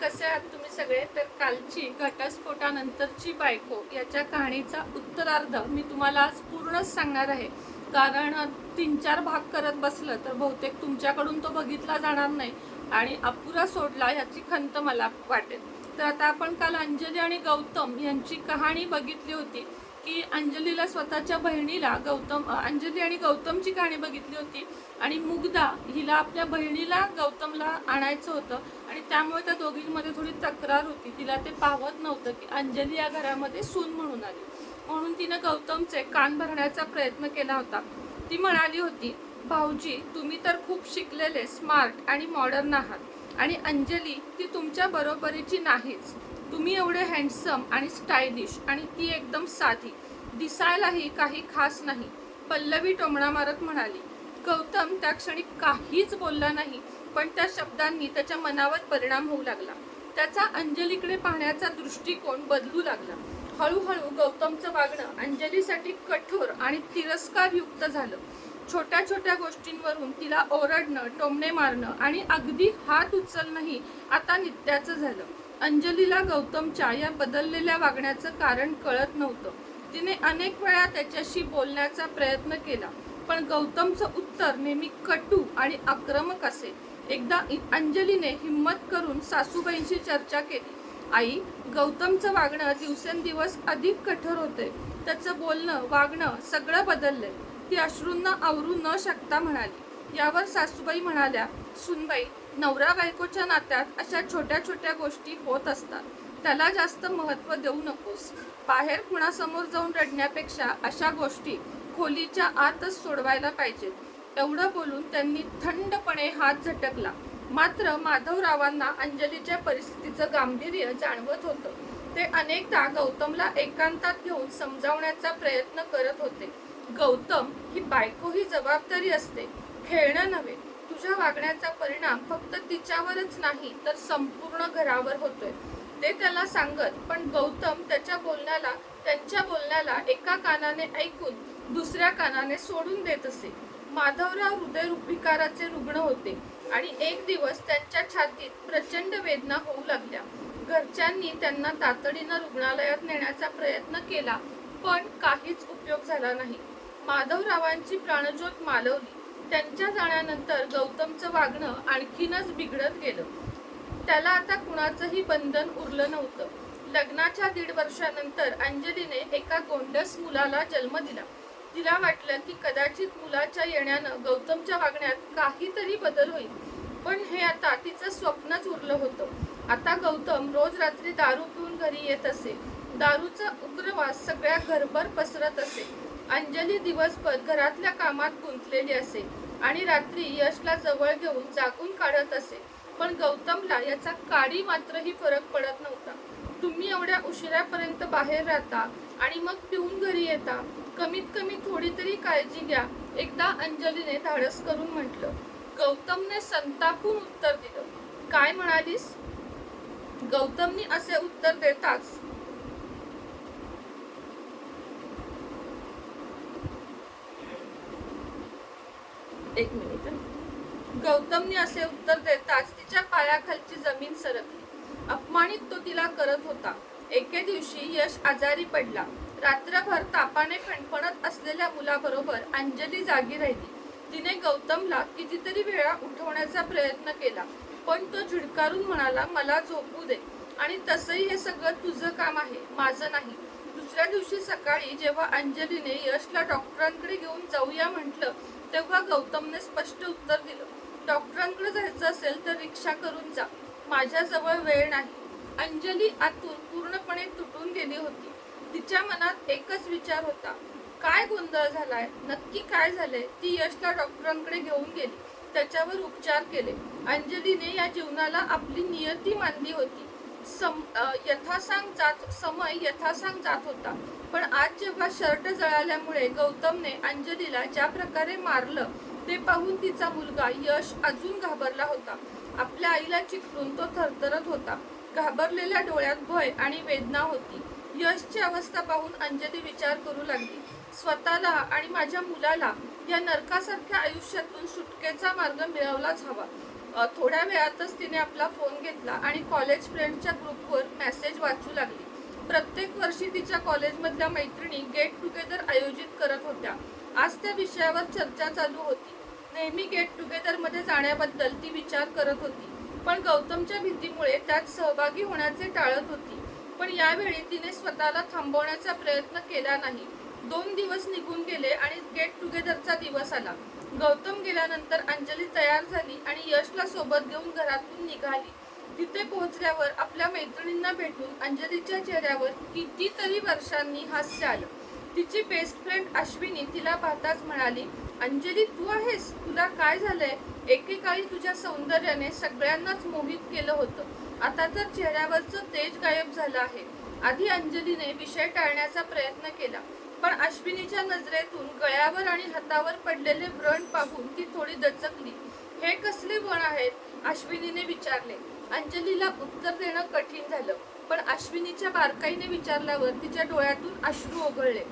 कसे आहात तुम्ही सगळे? तर कालची घटस्फोटानंतरची बायको याच्या कहाणीचा उत्तरार्ध मी तुम्हाला आज पूर्णच सांगणार आहे. कारण तीन चार भाग करत बसलं तर बहुतेक तुमच्याकडून तो बघितला जाणार नाही आणि अपुरा सोडला याची खंत मला वाटेल. तर आता आपण काल अंजली आणि गौतम यांची कहाणी बघितली होती. की अंजलीला स्वतःच्या बहिणीला गौतम अंजली आणि गौतमची कहाणी बघितली होती. आणि मुग्धा हिला आपल्या बहिणीला गौतमला आणायचं होतं. आणि त्यामुळे त्या दोघींमध्ये थोडी तक्रार होती. तिला ते पावत नव्हतं की अंजली या घरामध्ये सून म्हणून आली. म्हणून तिनं गौतमचे कान भरण्याचा प्रयत्न केला होता. ती म्हणाली होती भाऊजी तुम्ही तर खूप शिकलेले स्मार्ट आणि मॉडर्न आहात. आणि अंजली ती तुमच्या बरोबरीची नाहीच. तुम्ही एवढे हँडसम आणि स्टायलिश आणि ती एकदम साधी. दिसायलाही काही खास नाही. पल्लवी टोमणा मारत म्हणाली गौतम त्या क्षणी काहीच बोलला नाही पण त्या शब्दांनी त्याच्या मनावर परिणाम होऊ लागला. त्याचा अंजलीकडे पाहण्याचा दृष्टिकोन बदलू लागला. हळूहळू गौतमचं वागणं अंजलीसाठी कठोर आणि तिरस्कारयुक्त झालं. छोट्या छोट्या गोष्टींवरून तिला ओरडणं टोमणे मारणं आणि अगदी हात उचलणंही आता नित्याचं झालं. अंजलीला गौतमच्या या बदललेल्या वागण्याचं कारण कळत नव्हतं. तिने अनेक वेळा त्याच्याशी बोलण्याचा प्रयत्न केला पण गौतमचं उत्तर नेहमी कटू आणि आक्रमक असे. एकदा अंजलीने हिंमत करून सासूबाईंशी चर्चा केली. आई गौतमचं वागणं दिवसेंदिवस अधिक कठोर होते त्याचं बोलणं वागणं सगळं बदललंय. ती अश्रूंना आवरू न शकता म्हणाली. यावर सासूबाई म्हणाल्या सुनबाई नवरा बायकोच्या नात्यात अशा छोट्या छोट्या गोष्टी होत असतात. त्याला जास्त महत्त्व देऊ नकोस. बाहेर कुणासमोर जाऊन रडण्यापेक्षा अशा गोष्टी खोलीच्या आतच सोडवायला पाहिजेत. एवढं बोलून त्यांनी थंडपणे हात झटकला. मात्र माधवरावांना अंजलीच्या परिस्थितीचं गांभीर्य जाणवत होतं. ते अनेकदा गौतमला एकांतात घेऊन समजावण्याचा प्रयत्न करत होते. गौतम ही बायको ही जबाबदारी असते. खेळणं नव्हे. तुझ्या वागण्याचा परिणाम फक्त तिच्यावरच नाही तर संपूर्ण घरावर होतोय. ते त्याला सांगत पण गौतम त्याच्या बोलण्याला त्यांच्या बोलण्याला एका कानाने ऐकून दुसऱ्या कानाने सोडून देत असे. माधवराव हृदय विकाराचे रुग्ण होते आणि एक दिवस त्यांच्या छातीत प्रचंड वेदना होऊ लागल्या. घरच्यांनी त्यांना तातडीनं रुग्णालयात नेण्याचा प्रयत्न केला पण काहीच उपयोग झाला नाही. माधवरावांची प्राणज्योत मालवली. त्यांच्या जाण्यानंतर गौतमचं वागणं आणखीनच बिघडत गेलं. त्याला आता कुणाचंही बंधन उरलं नव्हतं. लग्नाच्या दीड वर्षानंतर अंजलीने एका गोंडस मुलाला जन्म दिला. तिला वाटलं की कदाचित मुलाच्या येण्यानं गौतमच्या वागण्यात काहीतरी बदल होईल. पण हे आता तिचं स्वप्नच उरलं होतं. आता गौतम रोज रात्री दारू पिऊन घरी येत असे. दारूचा उग्रवास सगळ्या घरभर पसरत असे. अंजली दिवसभर घरातल्या कामात गुंतलेली असे आणि रात्री यशला जवळ घेऊन जागून काढत असे. पण गौतमला याचा काडी मात्रही फरक पडत नव्हता. तुम्ही एवढ्या उशिरापर्यंत बाहेर राहता आणि मग पिऊन घरी येता. कमीत कमी थोडी तरी काळजी घ्या. एकदा अंजलीने धाडस करून म्हटलं गौतमने संतापून उत्तर दिलं. काय म्हणालीस? गौतमनी असे उत्तर देताच. एक मिनिट गौतमने असे उत्तर देताच तिच्या पायाखालची जमीन सरकली. अपमानित तो तिला करत होता. एके दिवशी यश आजारी पडला. रात्रभर तापाने फणफणत असलेल्या मुलाबरोबर अंजली जागी राहिली. तिने गौतमला कितीतरी वेळा उठवण्याचा प्रयत्न केला पण तो झिडकारून म्हणाला मला झोपू दे. आणि तसंही हे सगळं तुझं काम आहे माझं नाही. दुसऱ्या दिवशी सकाळी जेव्हा अंजलीने यशला डॉक्टरांकडे घेऊन जाऊया म्हटलं तेव्हा गौतमने स्पष्ट उत्तर दिलं. डॉक्टरांकडे जायचं असेल तर रिक्षा करून जा. माझ्याजवळ वेळ नाही. अंजली आतून पूर्णपणे तुटून गेली होती. तिच्या मनात एकच विचार होता. काय गोंधळ झालाय? नक्की काय झालंय? ती यशला डॉक्टरांकडे घेऊन गेली. त्याच्यावर उपचार केले. अंजलीने या जीवनाला आपली नियती मानली होती. सम यथासांग जात समय यथासांग जात होता. पण आज जेव्हा शर्ट जळाल्यामुळे गौतमने अंजलीला ज्या प्रकारे मारलं ते पाहून तिचा मुलगा यश अजून घाबरला होता. आपल्या आईला चिखरून तो थरथरत होता. घाबरलेल्या डोळ्यात भय आणि वेदना होती. यशची अवस्था पाहून अंजली विचार करू लागली. स्वतःला आणि माझ्या मुलाला या नरकासारख्या आयुष्यातून सुटकेचा मार्ग मिळवलाच हवा. थोड्या वेळातच तिने आपला फोन घेतला आणि कॉलेज फ्रेंडच्या ग्रुपवर मेसेज वाचू लागली. प्रत्येक वर्षी तिच्या कॉलेजमधल्या मैत्रिणी गेट टुगेदर आयोजित करत होत्या. आज त्या विषयावर चर्चा चालू होती. नेहमी गेट टुगेदरमध्ये जाण्याबद्दल ती विचार करत होती. पण गौतमच्या भीतीमुळे त्यात सहभागी होण्याचे टाळत होती. पण यावेळी तिने स्वतःला थांबवण्याचा प्रयत्न केला नाही. दोन दिवस निघून गेले आणि गेट टुगेदरचा दिवस आला. गौतम गेल्यानंतर अंजली तयार झाली आणि यशला सोबत घेऊन घरातून निघाली. तिथे पोहोचल्यावर आपल्या मैत्रिणींना भेटून अंजलीच्या चेहऱ्यावर कितीतरी वर्षांनी हास्य आलं. तिची बेस्ट फ्रेंड अश्विनी तिला पाहताच म्हणाली अंजली तू आहेस? तुला काय झालंय? एकेकाळी तुझ्या सौंदर्याने सगळ्यांनाच मोहित केलं होतं. आता तर चेहऱ्यावरचं तेज गायब झालं आहे. आधी अंजलीने विषय टाळण्याचा प्रयत्न केला पण अश्विनीच्या नजरेतून गळ्यावर आणि हातावर पडलेले व्रण पाहून ती थोडी दचकली. हे कसले वण आहेत? अश्विनीने विचारले. अंजलीला उत्तर देणं कठीण झालं पण अश्विनीच्या बारकाईने विचारल्यावर तिच्या डोळ्यातून अश्रू ओघळले.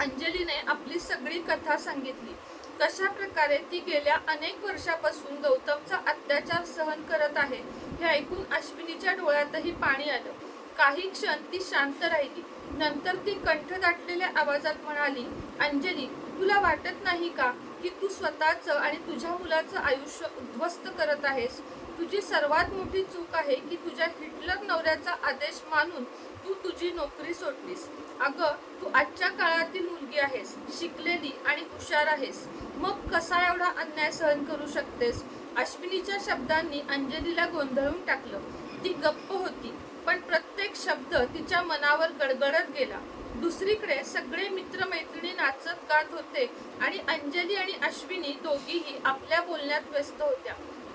अंजलीने आपली सगळी कथा सांगितली. कशा प्रकारे ती गेल्या अनेक वर्षापासून गौतमचा अत्याचार सहन करत आहे हे ऐकून अश्विनीच्या डोळ्यातही पाणी आलं. काही क्षण ती शांत राहिली. नंतर ती कंठ दाटलेल्या आवाजात म्हणाली अंजली तुला वाटत नाही का की तू स्वतःचं आणि तुझ्या मुलाचं आयुष्य उद्ध्वस्त करत आहेस. तुझी सर्वात मोठी चूक आहे की तुझ्या हिटलर नवऱ्याचा आदेश मानून तू तुझी नोकरी सोडलीस. अगं तू आजच्या काळातील मुलगी आहेस शिकलेली आणि हुशार आहेस. मग कसा एवढा अन्याय सहन करू शकतेस? अश्विनीच्या शब्दांनी अंजलीला गोंधळून टाकलं. ती गप्प होती. पण प्रत्येक शब्द तिच्या मनावर गडगडत गेला. दुसरीकडे सगळे मित्रमैत्रिणी नाचत गात होते आणि अंजली आणि अश्विनी दोघीही आपल्या बोलण्यात व्यस्त होत्या.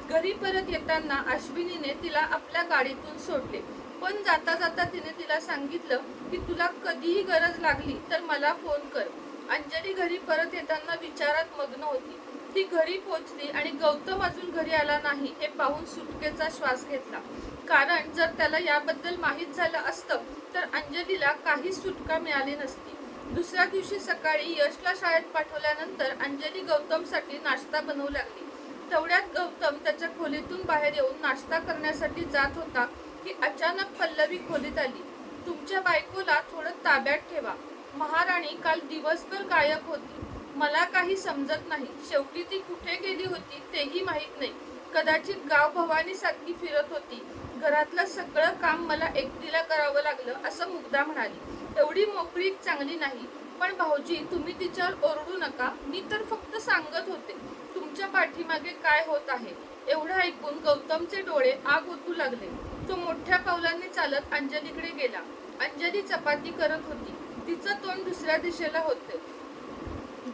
घरी परत येताना अश्विनीने तिला आपल्या गाडीतून सोडले. पण जाता जाता तिने तिला सांगितलं की तुला कधीही गरज लागली तर मला फोन कर. अंजली घरी परत येताना विचारात मग्न होती. ती घरी पोचली आणि गौतम अजून घरी आला नाही हे पाहून सुटकेचा श्वास घेतला. कारण जर त्याला याबद्दल माहीत झालं असतं तर अंजलीला काहीच सुटका मिळाली नसती. दुसऱ्या दिवशी सकाळी यशला शाळेत पाठवल्यानंतर अंजली गौतमसाठी नाश्ता बनवू लागली. तेवढ्यात गौतम त्याच्या खोलीतून बाहेर येऊन नाश्ता करण्यासाठी जात होता की अचानक पल्लवी खोलीत आली. तुमच्या बायकोला थोडं ताब्यात ठेवा. महाराणी काल दिवसभर गायब होती. मला काही समजत नाही. शेवटी ती कुठे गेली होती तेही माहीत नाही. कदाचित गाव भवानी सारखी फिरत होती. घरातलं सगळं काम मला एकटीला करावं लागलं असं मुग्धा म्हणाली. एवढी मोकळी चांगली नाही. पण भाऊजी तुम्ही तिच्यावर ओरडू नका. मी तर फक्त सांगत होते. तुमच्या पाठीमागे काय होत आहे? एवढं ऐकून गौतमचे डोळे आग ओतू लागले. तो मोठ्या पावलांनी चालत अंजलीकडे गेला. अंजली चपाती करत होती. तिचं तोंड दुसऱ्या दिशेला होते.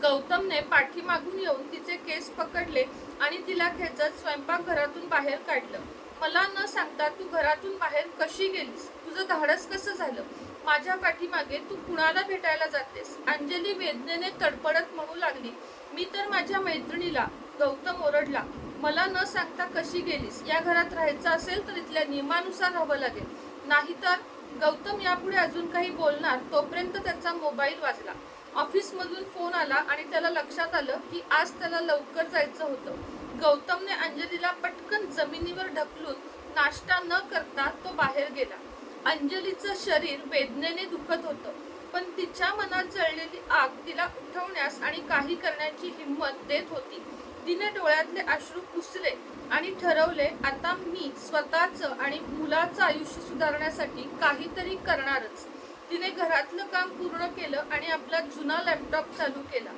गौतमने पाठीमागून येऊन तिचे केस पकडले आणि तिला खेचत स्वयंपाकघरातून बाहेर काढलं. मला न सांगता तू घरातून बाहेर कशी गेलीस? तुझं धाडस कसं झालं? माझ्या पाठीमागे तू कुणाला भेटायला जातेस? अंजली वेदनेने तडपडत म्हणू लागली मी तर माझ्या मैत्रिणीला गौतम ओरडला मला न सांगता कशी गेलीस? या घरात राहायचं असेल तर इथल्या नियमानुसार राहावं लागेल. नाहीतर गौतम यापुढे अजून काही बोलणार तोपर्यंत त्याचा मोबाईल वाजला. ऑफिसमधून फोन आला आणि त्याला लक्षात आलं की आज त्याला लवकर जायचं होतं. गौतमने अंजलीला पटकन जमिनीवर ढकलून नाश्ता न करता तो बाहेर गेला. अंजलीचं शरीर वेदनेने दुखत होतं पण तिच्या मनात जळलेली आग तिला उठवण्यास आणि काही करण्याची हिंमत देत होती. तिने डोळ्यातले अश्रू पुसले आणि ठरवले आता मी स्वतःचं आणि मुलाचं आयुष्य सुधारण्यासाठी काहीतरी करणारच. तिने घरातलं काम पूर्ण केलं आणि आपला जुना लॅपटॉप चालू केला.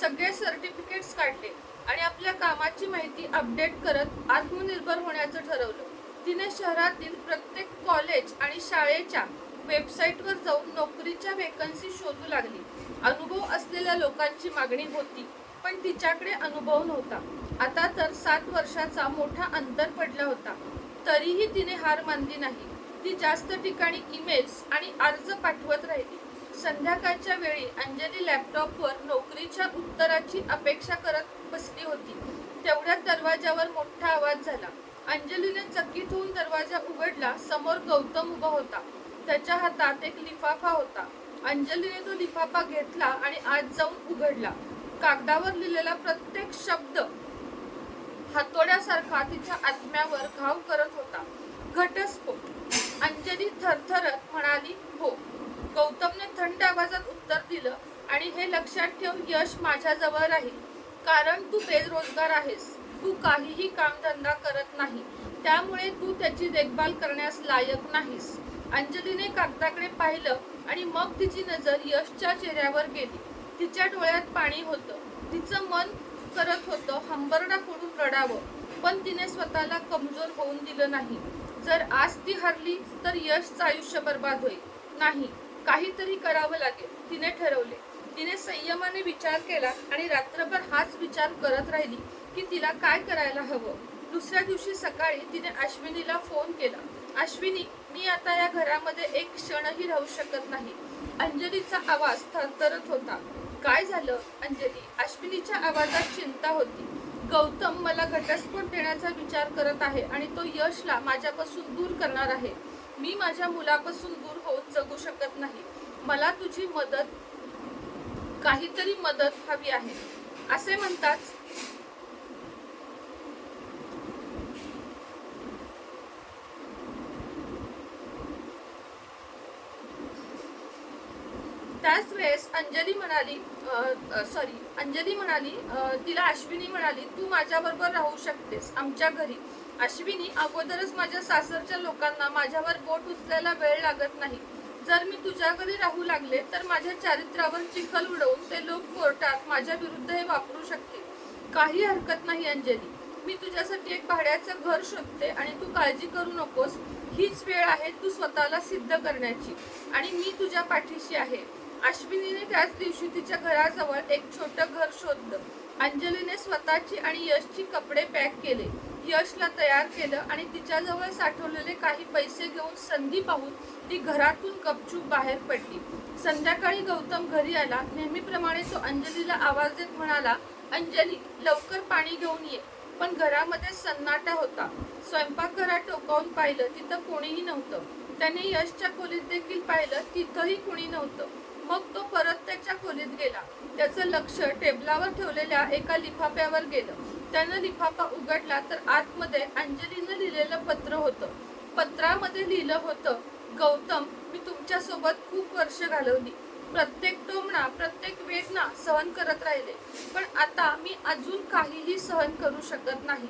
सगळे सर्टिफिकेट्स काढले आणि आपल्या कामाची माहिती अपडेट करत आत्मनिर्भर होण्याचं ठरवलं. तिने शहरातील प्रत्येक कॉलेज आणि शाळेच्या वेबसाईटवर जाऊन नोकरीच्या वेकन्सी शोधू लागली. अनुभव असलेल्या लोकांची मागणी होती पण तिच्याकडे अनुभव नव्हता. आता तर सात वर्षाचा मोठा अंतर पडला होता. तरीही तिने हार मानली नाही. ती जास्त ठिकाणी ईमेल्स आणि अर्ज पाठवत राहिली. संध्याकाळच्या वेळी अंजली लॅपटॉपवर नोकरीच्या उत्तराची अपेक्षा करत बसली होती. तेवढ्यात दरवाजावर मोठा आवाज झाला. अंजलीने चकित होऊन दरवाजा उघडला समोर गौतम उभा होता. त्याच्या हातात एक लिफाफा होता. अंजलीने तो लिफाफा घेतला आणि आत जाऊन उघडला. कागदावर लिहिलेला प्रत्येक शब्द हातोड्यासारखा तिच्या आत्म्यावर घाव करत होता. घटस्फोट. अंजली थरथरत म्हणाली हो. गौतमने थंड आवाजात उत्तर दिलं आणि हे लक्षात ठेव यश माझ्याजवळ राहील. कारण तू बेरोजगार आहेस. तू काहीही कामधंदा करत नाही. त्यामुळे तू त्याची देखभाल करण्यास लायक नाहीस. अंजलीने कागदाकडे पाहिलं आणि मग तिची नजर यशच्या चेहऱ्यावर गेली. तिच्या डोळ्यात पाणी होतं. तिचं मन करत होतं हंबरडा फोडून रडावं. पण तिने स्वतःला कमजोर होऊन दिलं नाही. जर आज ती हरली तर यशचं आयुष्य बर्बाद होईल. नाही काहीतरी करावं लागेल. तिने ठरवले. तिने संयमाने विचार केला आणि रात्रभर हाच विचार करत राहिली की तिला काय करायला हवं. दुसऱ्या दिवशी सकाळी तिने अश्विनीला फोन केला. अश्विनी मी आता या घरामध्ये एक क्षणही राहू शकत नाही. अंजलीचा आवाज थरथरत होता. काय झालं? अंजली अश्विनीच्या आवाजात चिंता होती. गौतम मला घटस्फोट देण्याचा विचार करत आहे आणि तो यशला माझ्यापासून दूर करणार आहे. मी माझ्या मुलापासून दूर होऊन जगू शकत नाही. मला तुझी मदत काहीतरी मदत हवी आहे. असे म्हणतात त्याच वेळेस अंजली म्हणाली सॉरी अंजली म्हणाली तिला अश्विनी म्हणाली तू माझ्याबरोबर राहू शकतेस आमच्या घरी. अश्विनी अगोदरच माझ्या सासरच्या लोकांना माझ्यावर बोट उचलायला वेळ लागत नाही. जर मी तुझ्या घरी राहू लागले तर माझ्या चारित्र्यावर चिखल उडवून ते लोक कोर्टात माझ्या विरुद्ध हे वापरू शकतील काही हरकत नाही अंजली. मी तुझ्यासाठी एक भाड्याचं घर शोधते आणि तू काळजी करू नकोस. हीच वेळ आहे तू स्वतःला सिद्ध करण्याची. आणि मी तुझ्या पाठीशी आहे. अश्विनीने त्याच दिवशी तिच्या घराजवळ एक छोटं घर शोधलं. अंजलीने स्वतःची आणि यशची कपडे पॅक केले. यशला तयार केलं आणि तिच्याजवळ साठवलेले काही पैसे घेऊन संधी पाहून ती घरातून गपचूप बाहेर पडली. संध्याकाळी गौतम घरी आला. नेहमीप्रमाणे तो अंजलीला आवाज देत म्हणाला अंजली लवकर पाणी घेऊन ये. पण घरामध्ये सन्नाटा होता. स्वयंपाकघरात टोकावून पाहिलं तिथं कोणीही नव्हतं. त्याने यशच्या खोलीत देखील पाहिलं तिथंही कुणी नव्हतं. मग तो परत त्याच्या खोलीत गेला. त्याचं लक्ष टेबलावर ठेवलेल्या एका लिफाफ्यावर गेलं. त्यानं लिफाफा उघडला तर आतमध्ये अंजलीनं लिहिलेलं पत्र होतं. पत्रामध्ये लिहिलं होतं गौतम मी तुमच्यासोबत खूप वर्ष घालवली. प्रत्येक टोमणा प्रत्येक वेदना सहन करत राहिले. पण आता मी अजून काहीही सहन करू शकत नाही.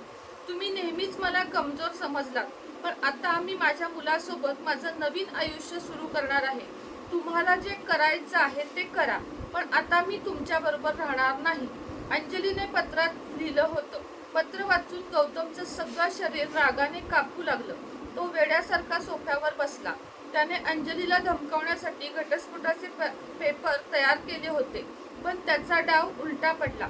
तुम्ही नेहमीच मला कमजोर समजलात. पण आता मी माझ्या मुलासोबत माझं नवीन आयुष्य सुरू करणार आहे. तुम्हाला जे करायचं आहे ते करा. पण आता मी तुमच्या बरोबर राहणार नाही. अंजलीने पत्रात लिहिलं होतं. पत्र वाचून गौतमचं सगळं शरीर रागाने कापू लागलं. तो वेड्यासारखा सोफ्यावर बसला. त्याने अंजलीला धमकावण्यासाठी घटस्फोटाचे पेपर तयार केले होते. पण त्याचा डाव उलटा पडला.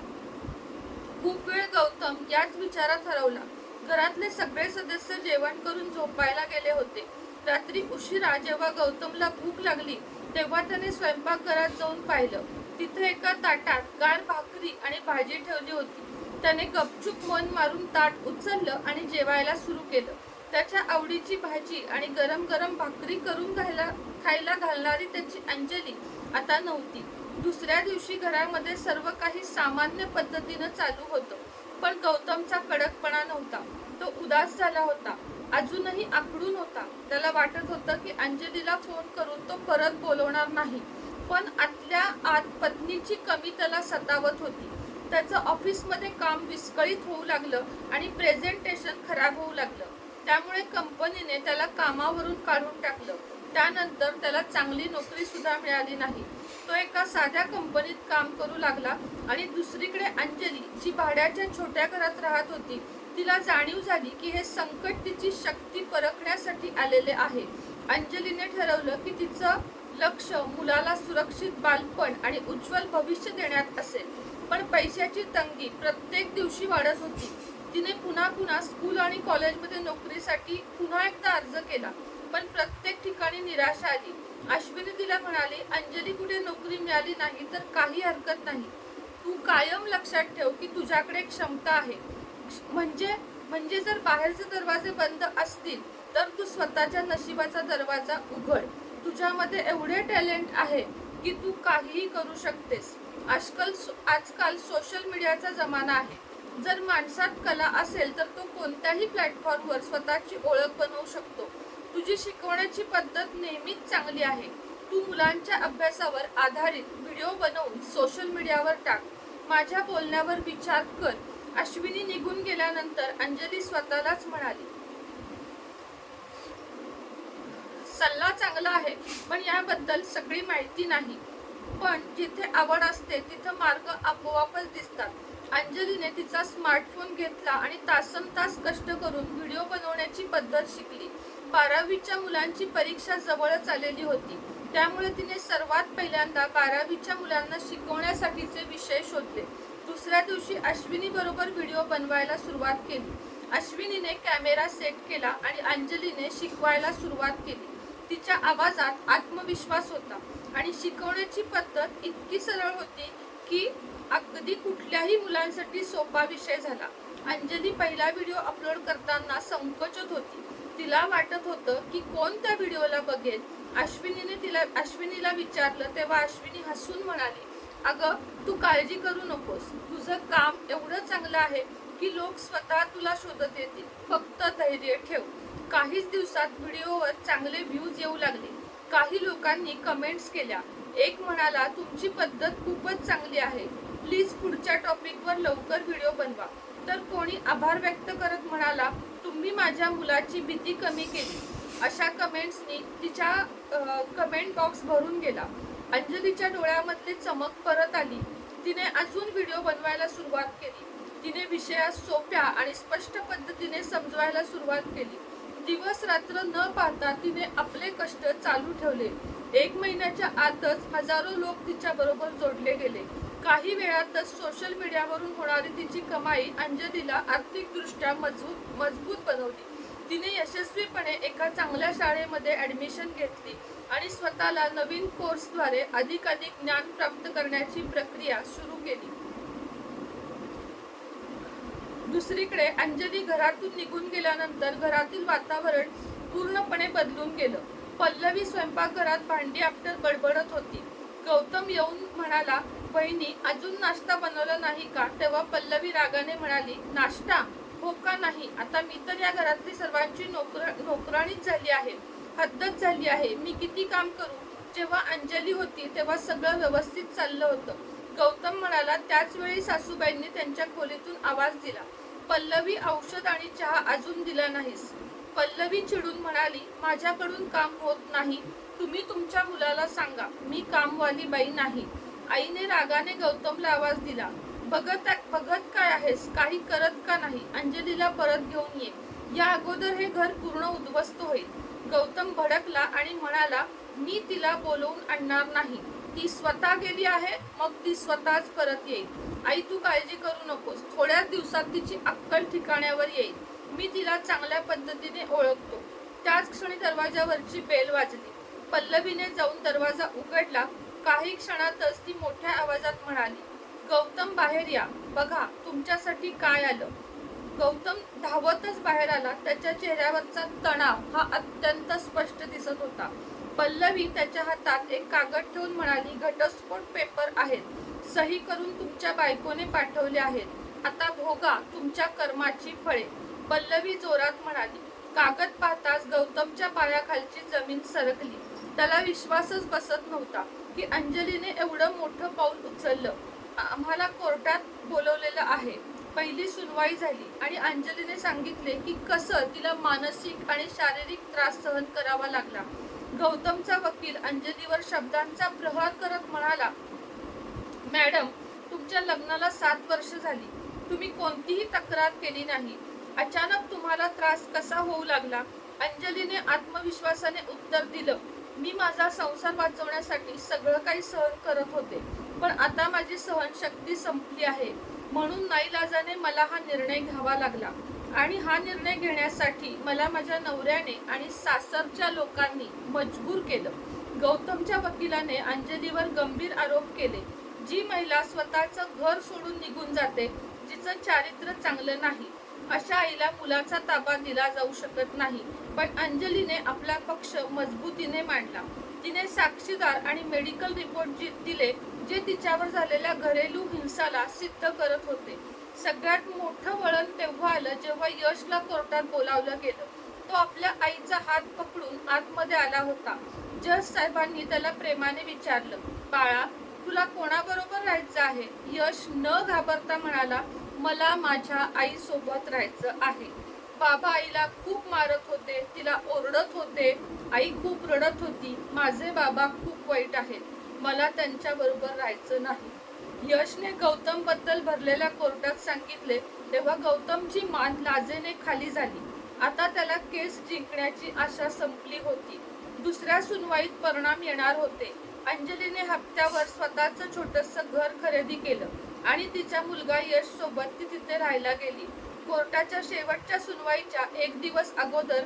खूप वेळ गौतम याच विचारात हरवला. घरातले सगळे सदस्य जेवण करून झोपायला गेले होते. रात्री उशिरा जेव्हा गौतमला भूक लागली तेव्हा त्याने स्वयंपाकघरात जाऊन पाहिलं. तिथे एका ताटात गार भाकरी आणि भाजी ठेवली होती. त्याने गपचूप मन मारून ताट उचललं आणि जेवायला सुरू केलं. त्याच्या आवडीची भाजी आणि गरम गरम भाकरी करून घायला खायला घालणारी त्याची अंजली आता नव्हती. दुसऱ्या दिवशी घरामध्ये सर्व काही सामान्य पद्धतीनं चालू होतं पण गौतमचा कडकपणा नव्हता. तो उदास झाला होता. अजूनही आकडून होता. त्याला वाटत होतं की अंजलीला फोन करून तो परत बोलवणार नाही. पण आतल्या आत पत्नीची कमी त्याला सतावत होती. त्याचं ऑफिसमध्ये काम विस्कळीत होऊ लागलं आणि प्रेझेंटेशन खराब होऊ लागलं. त्यामुळे कंपनीने त्याला कामावरून काढून टाकलं. त्यानंतर त्याला चांगली नोकरी सुद्धा मिळाली नाही. तो एका साध्या कंपनीत काम करू लागला आणि दुसरीकडे अंजली जी भाड्याच्या छोट्या घरात राहत होती तिला जाणीव झाली की हे संकट तिची शक्ती परखण्यासाठी आलेले आहे. अंजलीने ठरवलं की तिचं लक्ष मुलाला सुरक्षित बालपण आणि उज्ज्वल भविष्य देण्यात असेल. पण पैशाची तंगी प्रत्येक दिवशी वाढत होती. तिने पुन्हा पुन्हा स्कूल आणि कॉलेजमध्ये नोकरीसाठी पुन्हा एकदा अर्ज केला. पण प्रत्येक ठिकाणी निराशा आली. अश्विनी तिला म्हणाली अंजली कुठे नोकरी मिळाली नाही तर काही हरकत नाही. तू कायम लक्षात ठेव की तुझ्याकडे क्षमता आहे. म्हणजे म्हणजे जर बाहेरचे दरवाजे बंद असतील तर तू स्वतःच्या नशिबाचा दरवाजा उघड. तुझ्यामध्ये एवढे टॅलेंट आहे की तू काहीही करू शकतेस. आजकाल आजकाल सोशल मीडियाचा जमाना आहे. जर माणसात कला असेल तर तो कोणत्याही प्लॅटफॉर्मवर स्वतःची ओळख बनवू शकतो. तुझी शिकवण्याची पद्धत नेहमीच चांगली आहे. तू मुलांच्या अभ्यासावर आधारित व्हिडिओ बनवून सोशल मीडियावर टाक. माझ्या बोलण्यावर विचार कर. अश्विनी निघून गेल्यानंतर अंजली स्वतःलाच म्हणाली सल्ला चांगला आहे पण याबद्दल सगळी माहिती नाही. पण जिथे आवड असते तिथं मार्ग आपोआपच दिसतात. अंजलीने तिचा स्मार्टफोन घेतला आणि तासन तास कष्ट करून व्हिडिओ बनवण्याची पद्धत शिकली. बारावीच्या मुलांची परीक्षा जवळच आलेली होती. त्यामुळे तिने सर्वात पहिल्यांदा बारावीच्या मुलांना शिकवण्यासाठीचे विषय शोधले. दुसऱ्या दिवशी अश्विनी बरोबर व्हिडिओ बनवायला सुरुवात केली. अश्विनीने कॅमेरा सेट केला आणि अंजलीने शिकवायला सुरुवात केली. तिच्या आवाजात आत्मविश्वास होता आणि शिकवण्याची पद्धत इतकी सरळ होती की अगदी कुठल्याही मुलांसाठी सोपा विषय झाला. अंजली पहिला व्हिडिओ अपलोड करताना संकोचत होती. तिला वाटत होतं की कोण त्या व्हिडिओला बघेल? अश्विनीने तिला अश्विनीला विचारलं तेव्हा अश्विनी हसून म्हणाली अगं तू काळजी करू नकोस. तुझं काम एवढं चांगलं आहे की लोक स्वतः तुला शोधत येतील. फक्त धैर्य ठेव. काहीच दिवसात व्हिडिओवर चांगले व्ह्यूज येऊ लागले. काही लोकांनी कमेंट्स केल्या. एक म्हणाला तुमची पद्धत खूपच चांगली आहे. प्लीज पुढच्या टॉपिकवर लवकर व्हिडिओ बनवा. तर कोणी आभार व्यक्त करत म्हणाला तुम्ही माझ्या मुलाची भीती कमी केली. अशा कमेंट्सनी तिच्या कमेंट बॉक्स भरून गेला. अंजलीच्या डोळ्यामधली चमक परत आली. तिने अजून व्हिडिओ बनवायला सुरुवात केली. तिने विषयास सोप्या आणि स्पष्ट पद्धतीने समजवायला सुरुवात केली. दिवस रात्र न पाहता तिने आपले कष्ट चालू ठेवले. एक महिन्याच्या आतच हजारो लोक तिच्या बरोबर जोडले गेले. काही वेळातच सोशल मीडियावरून होणारी तिची कमाई अंजलीला आर्थिकदृष्ट्या मजबूत मजबूत बनवली. तिने यशस्वीपणे एका चांगल्या शाळेमध्ये ऍडमिशन घेतली आणि स्वतःला नवीन कोर्सद्वारे अधिकाधिक ज्ञान प्राप्त करण्याची प्रक्रिया सुरू केली. दुसरीकडे अंजली घरातून निघून गेल्यानंतर घरातील वातावरण पूर्णपणे बदलून गेलं. पल्लवी स्वयंपाकघरात भांडी आपटर बडबडत होती. गौतम येऊन म्हणाला बहिणी अजून नाश्ता बनवला नाही का? तेव्हा पल्लवी रागाने म्हणाली नाश्ता? हो का नाही? आता मी तर या घरातली सर्वांची नोकर नोकराणीच झाली आहे. हद्दच झाली आहे. मी किती काम करू? जेव्हा अंजली होती तेव्हा सगळं व्यवस्थित चाललं होतं. गौतम म्हणाला त्याच वेळी सासूबाईंनी त्यांच्या खोलीतून आवाज दिला. पल्लवी औषध आणि चहा अजून दिला नाहीस. पल्लवी चिडून म्हणाली माझ्याकडून काम होत नाही. तुम्ही तुमच्या मुलाला सांगा. मी कामवाली बाई नाही. आईने रागाने गौतमला आवाज दिला बघत बघत काय आहेस? काही करत का नाही? अंजलीला परत घेऊन ये. या अगोदर हे घर पूर्ण उद्ध्वस्त होईल. गौतम भडकला आणि म्हणाला मी तिला बोलवून आणणार नाही. ती स्वतः गेली आहे मग ती स्वतःच परत येईल. आई तू काळजी करू नकोस. थोड्याच दिवसात तिची अक्कल ठिकाण्यावर येईल. मी तिला चांगल्या पद्धतीने ओळखतो. त्याच क्षणी दरवाजावरची बेल वाजली. पल्लवीने जाऊन दरवाजा उघडला. काही क्षणातच ती मोठ्या आवाजात म्हणाली गौतम बाहेर या. बघा तुमच्यासाठी काय आलं? गौतम धावतच बाहेर आला. त्याच्या चेहऱ्यावरचा तणाव हा अत्यंत स्पष्ट दिसत होता. पल्लवी त्याच्या हातात एक कागद ठेवून म्हणाली घटस्फोट पेपर आहेत. सही करून तुमच्या बायकोने पाठवले आहेत. आता भोगा तुमच्या कर्माची फळे. पल्लवी जोरात म्हणाली कागद पाहताच गौतमच्या पायाखालची जमीन सरकली. त्याला विश्वासच बसत नव्हता की अंजलीने एवढं मोठं पाऊल उचललं. आम्हाला कोर्टात बोलवलेलं आहे. पहिली सुनवाई झाली आणि अंजलीने सांगितले की कसं तिला मानसिक आणि शारीरिक त्रास सहन करावा लागला. गौतमचा वकील अंजलीवर शब्दांचा प्रहार करत म्हणाला मॅडम तुमच्या लग्नाला सात वर्ष झाली. तुम्ही कोणतीही तक्रार केली नाही. अचानक तुम्हाला त्रास कसा होऊ लागला? अंजलीने आत्मविश्वासाने उत्तर दिलं मी माझा संसार वाचवण्यासाठी सगळं काही सहन करत होते. पण आता माझी सहनशक्ती संपली आहे. म्हणून नाईलाजाने मला हा निर्णय घ्यावा लागला. आणि हा निर्णय घेण्यासाठी मला माझ्या नवऱ्याने आणि सासरच्या लोकांनी मजबूर केलं. गौतमच्या वकिलाने अंजलीवर गंभीर आरोप केले. जी महिला स्वतःचं घर सोडून निघून जाते जिचं चारित्र्य चांगलं नाही. अशा आईला मुलाचा ताबा दिला जाऊ शकत नाही. पण अंजलीने आपला पक्ष मजबूतीने मांडला. तिने साक्षीदार आणि मेडिकल रिपोर्ट जी दिले जे तिच्यावर झालेल्या घरेलू हिंसाला सिद्ध करत होते. सगळ्यात मोठं वळण तेव्हा आलं जेव्हा यशला कोर्टात बोलावलं गेलं. तो आपल्या आईचा हात पकडून आतमध्ये आला होता. जज साहेबांनी त्याला प्रेमाने विचारलं बाळा तुला कोणाबरोबर राहायचं आहे? यश न घाबरता म्हणाला मला माझ्या आईसोबत राहायचं आहे. बाबा आईला खूप मारत होते तिला ओरडत होते. आई खूप रडत होती. माझे बाबा खूप वाईट आहेत. मला त्यांच्या बरोबर राहायचं नाही. यशने गौतमबद्दल भरलेल्या कोर्टात सांगितले तेव्हा गौतमची मान लाजेने खाली झाली. आता त्याला केस जिंकण्याची आशा संपली होती. दुसऱ्या सुनवाईत परिणाम येणार होते. अंजलीने हप्त्यावर स्वतःचं छोटस घर खरेदी केलं आणि तिचा मुलगा यश सोबत ती तिथे राहायला गेली. कोर्टाच्या शेवटच्या सुनवाईच्या एक दिवस अगोदर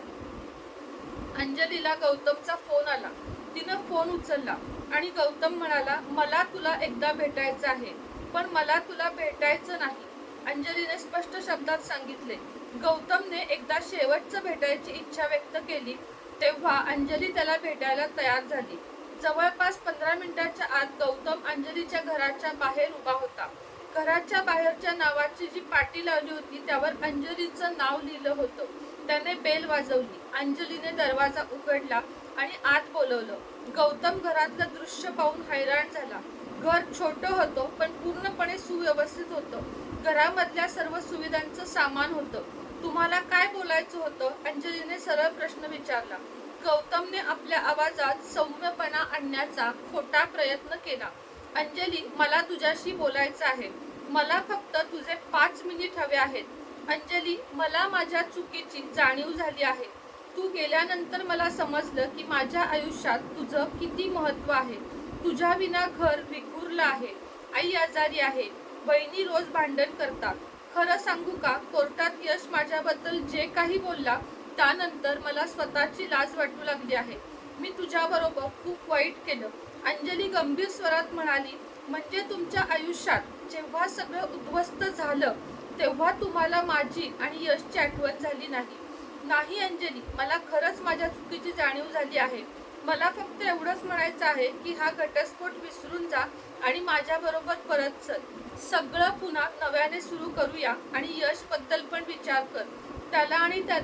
अंजलीला गौतमचा फोन आला. तिनं फोन उचलला. आणि गौतम म्हणाला मला तुला एकदा भेटायचं आहे पण मला तुला भेटायचं नाही अंजलीने स्पष्ट शब्दात सांगितले. गौतमने एकदा शेवटचं भेटायची इच्छा व्यक्त केली तेव्हा अंजली त्याला भेटायला तयार झाली. जवळपास पंधरा मिनिटाच्या आत गौतम अंजलीच्या घराच्या बाहेर उभा होता. घराच्या बाहेरच्या नावाची जी पाटी लावली होती त्यावर अंजलीचं नाव लिहिलं होतं. त्याने बेल वाजवली. अंजलीने दरवाजा उघडला आणि आत बोलवलं गौतम घरातलं दृश्य पाहून हैराण झाला. घर छोटं होतं पण पूर्णपणे सुव्यवस्थित होतं. घरामधल्या सर्व सुविधांचं सामान होतं. तुम्हाला काय बोलायचं होतं? अंजलीने सरळ प्रश्न विचारला. गौतमने आपल्या आवाजात सौम्यपणा आणण्याचा खोटा प्रयत्न केला. अंजली मला तुझ्याशी बोलायचं आहे. मला फक्त तुझे पाच मिनिट हवे आहेत. अंजली मला माझ्या चुकीची जाणीव झाली आहे. तू गेल्यानंतर मला समजलं की माझ्या आयुष्यात तुझं किती महत्त्व आहे. तुझ्या विना घर विखुरलं आहे. आई आजारी आहे. बहिणी रोज भांडण करतात. खरं सांगू का कोर्टात यश माझ्याबद्दल जे काही बोलला त्यानंतर मला स्वतःची लाज वाटू लागली आहे. मी तुझ्याबरोबर खूप वाईट केलं. अंजली गंभीर स्वरात म्हणाली म्हणजे तुमच्या आयुष्यात जेव्हा सगळं उद्ध्वस्त झालं तेव्हा तुम्हाला माझी आणि यशची आठवण झाली नाही. नाही अंजली मला खरंच माझ्या चुकीची जाणीव झाली आहे. मला फक्त एवढंच म्हणायचं आहे की हा घटस्फोट विसरून जा आणि माझ्या बरोबर परत चल. सगळं पुन्हा नव्याने सुरू करूया आणि यशबद्दल पण विचार कर. त्याला आणि त्या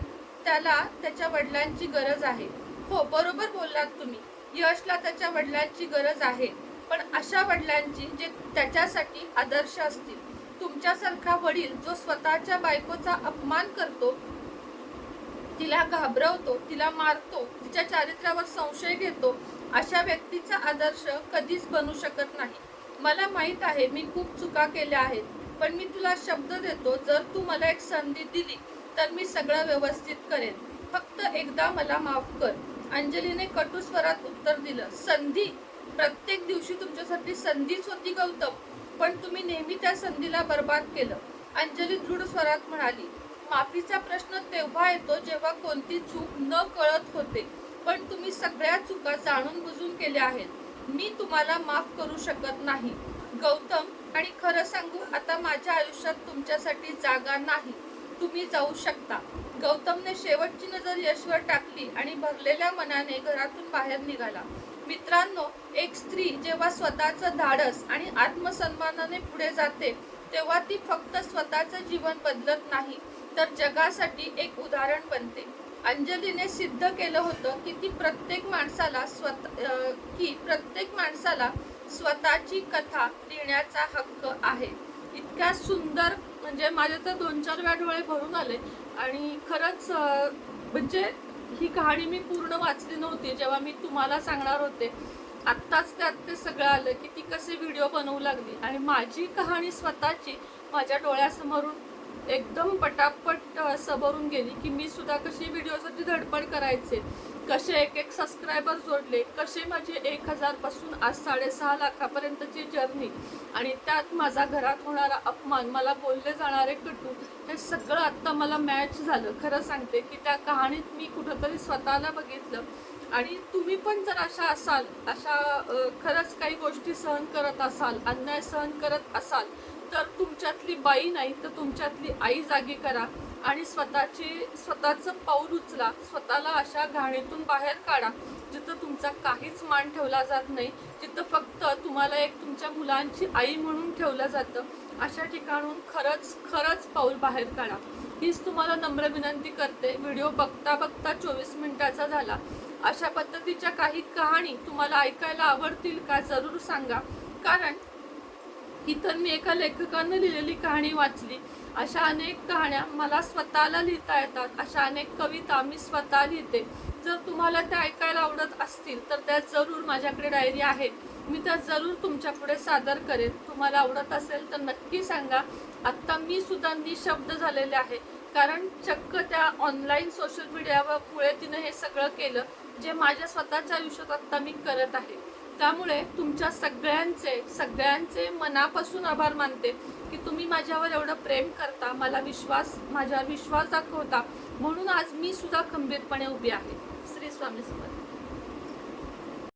त्याला त्याच्या वडिलांची गरज आहे. हो बरोबर बोललात तुम्ही. यशला त्याच्या वडिलांची गरज आहे. पण अशा वडिलांची जे त्याच्यासाठी आदर्श असतील. तुमच्यासारखा वडील जो स्वतःच्या बायकोचा अपमान करतो तिला घाबरवतो तिला मारतो तिच्या चारित्र्यावर संशय घेतो अशा व्यक्तीचा आदर्श कधीच बनू शकत नाही. मला माहीत आहे मी खूप चुका केल्या आहेत पण मी तुला शब्द देतो जर तू मला एक संधी दिली तर मी सगळं व्यवस्थित करेन. फक्त एकदा मला माफ कर. अंजलीने कटू स्वरात उत्तर दिलं संधी? प्रत्येक दिवशी तुमच्यासाठी संधीच होती गौतम. पण तुम्ही नेहमी त्या संधीला बर्बाद केलं. अंजली दृढ स्वरात म्हणाली माफीचा प्रश्न तेव्हा येतो जेव्हा कोणती चूक न कळत होते. पण तुम्ही सगळ्या चुका जाणून बुजून केल्या आहेत. मी तुम्हाला माफ करू शकत नाही. गौतम आणि खरं सांगू आता माझ्या आयुष्यात तुमच्यासाठी जागा नाही. तुम्ही जाऊ शकता. गौतमने शेवटची नजर यशवर टाकली आणि भरलेल्या मनाने घरातून बाहेर निघाला. मित्रांनो एक स्त्री जेव्हा स्वतःचं धाडस आणि आत्मसन्मानाने पुढे जाते तेव्हा ती फक्त स्वतःचं जीवन बदलत नाही. तर जगासाठी एक उदाहरण बनते. अंजलीने सिद्ध केलं होतं की ती प्रत्येक माणसाला स्वतः की प्रत्येक माणसाला स्वतःची कथा लिहिण्याचा हक्क आहे. इतक्या सुंदर म्हणजे माझे तर दोन चार वेळा डोळे भरून आले. आणि खरंच म्हणजे ही कहाणी मी पूर्ण वाचली नव्हती. जेव्हा मी तुम्हाला सांगणार होते आत्ताच त्यात ते सगळं आलं की ती कसे व्हिडिओ बनवू लागली. आणि माझी कहाणी स्वतःची माझ्या डोळ्यासमोरून एकदम पटापट असं भरून गेली की मी सुद्धा कशी व्हिडिओसाठी धडपड करायचे? कसे एक एक सबस्क्रायबर जोडले? कसे माझे एक हजारपासून आज साडेसहा लाखापर्यंतची जर्नी आणि त्यात माझा घरात होणारा अपमान मला बोलले जाणारे कटू हे सगळं आत्ता मला मॅच झालं. खरं सांगते की त्या कहाणीत मी कुठंतरी स्वतःला बघितलं. आणि तुम्ही पण जर अशा असाल अशा खरंच काही गोष्टी सहन करत असाल अन्याय सहन करत असाल तर तुमच्यातली बाई नाही तर तुमच्यातली आई जागी करा आणि स्वतःची स्वतःचं पाऊल उचला. स्वतःला अशा घाणीतून बाहेर काढा जिथं तुमचा काहीच मान ठेवला जात नाही जिथं फक्त तुम्हाला एक तुमच्या मुलांची आई म्हणून ठेवलं जातं. अशा ठिकाणून खरंच खरंच पाऊल बाहेर काढा. हीच तुम्हाला नम्र विनंती करते. व्हिडिओ बघता बघता चोवीस मिनिटाचा झाला. अशा पद्धतीच्या काही कहाणी तुम्हाला ऐकायला आवडतील का? जरूर सांगा. कारण ही तर मी एका लेखकानं लिहिलेली कहाणी वाचली. अशा अनेक कहाण्या मला स्वतःला लिहिता येतात. अशा अनेक कविता मी स्वतः लिहिते. जर तुम्हाला त्या ऐकायला आवडत असतील तर त्या जरूर माझ्याकडे डायरी आहे. मी त्या जरूर तुमच्यापुढे सादर करेन. तुम्हाला आवडत असेल तर नक्की सांगा. आत्ता मी सुद्धा निशब्द झालेले आहे. कारण चक्क त्या ऑनलाईन सोशल मीडियावर पुढे तिनं हे सगळं केलं जे माझ्या स्वतःच्या आयुष्यात आत्ता मी करत आहे. त्यामुळे तुमच्या सगळ्यांचे सगळ्यांचे मनापासून आभार मानते की तुम्ही माझ्यावर एवढं प्रेम करता मला विश्वास माझ्यावर विश्वास दाखवता. म्हणून आज मी सुद्धा खंबीरपणे उभी आहे. श्री स्वामी समर्थ.